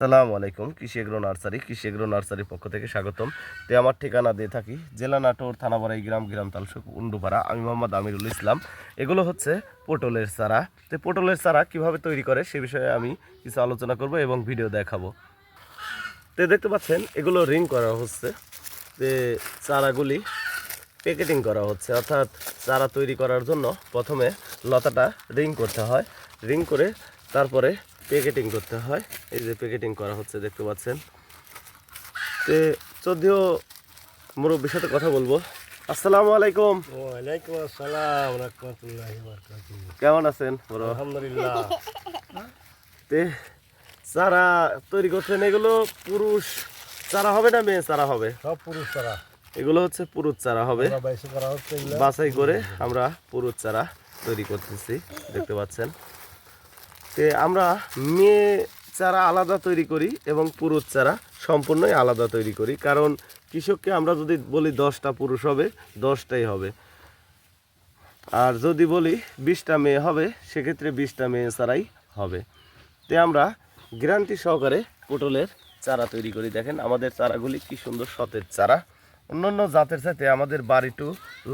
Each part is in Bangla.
সালামু আলাইকুম কৃষি এগ্রো নার্সারি কৃষি এগ্রো নার্সারির পক্ষ থেকে স্বাগতম। তে আমার ঠিকানা দিয়ে থাকি, জেলা নাটোর থানাবাড়াই গ্রাম গ্রাম তালসুক, উন্ডুপাড়া। আমি মোহাম্মদ আমিরুল ইসলাম। এগুলো হচ্ছে পটলের চারা। তো পটলের চারা কীভাবে তৈরি করে সে বিষয়ে আমি কিছু আলোচনা করব এবং ভিডিও দেখাবো। তো দেখতে পাচ্ছেন, এগুলো রিং করা হচ্ছে। যে চারাগুলি প্যাকেটিং করা হচ্ছে। অর্থাৎ চারা তৈরি করার জন্য প্রথমে লতাটা রিং করতে হয়। রিং করে তারপরে প্যাকেটিং করতে হয়। এই যে প্যাকেটিং করা হচ্ছে দেখতে পাচ্ছেন। তে যদিও মুরব্বীর সাথে কথা বলব। আসসালামু আলাইকুম। ওয়ালাইকুম আসসালাম রহমতুল্লাহি বারাকাতুহু। কেমন আছেন বড় আলহামদুলিল্লাহ। তে চারা তৈরি করছেন এগুলো পুরুষ চারা হবে না মেয়ে চারা হবে? সব পুরুষ তারা এগুলো হচ্ছে পুরুষ চারা হবে। বাছাই করে আমরা পুরুষ চারা তৈরি করতেছি দেখতে পাচ্ছেন। আমরা মেয়ে চারা আলাদা তৈরি করি এবং পুরুষ চারা সম্পূর্ণই আলাদা তৈরি করি। কারণ কৃষককে আমরা যদি বলি দশটা পুরুষ হবে, দশটাই হবে। আর যদি বলি বিশটা মেয়ে হবে, সেক্ষেত্রে বিশটা মেয়ে চারাই হবে। তে আমরা গ্যারান্টি সহকারে পটলের চারা তৈরি করি। দেখেন আমাদের চারাগুলি কি সুন্দর সতেজ চারা। অন্যান্য জাতের সাথে আমাদের বাড়িটু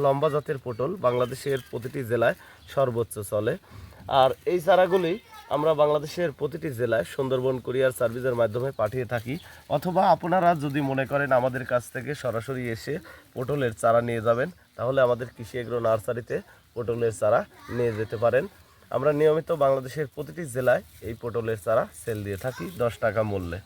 লম্বা জাতের পটল বাংলাদেশের প্রতিটি জেলায় সর্বোচ্চ চলে। আর এই চারাগুলি আমরা বাংলাদেশের প্রতিটি জেলায় সুন্দরবন কুরিয়ার সার্ভিসের মাধ্যমে পাঠিয়ে থাকি। অথবা আপনারা যদি মনে করেন আমাদের কাছ থেকে সরাসরি এসে পটলের চারা নিয়ে যাবেন, তাহলে আমাদের কৃষি এগ্রো নার্সারিতে পটলের চারা নিয়ে যেতে পারেন। আমরা নিয়মিত বাংলাদেশের প্রতিটি জেলায় এই পটলের চারা সেল দিয়ে থাকি দশ টাকা মূল্যে।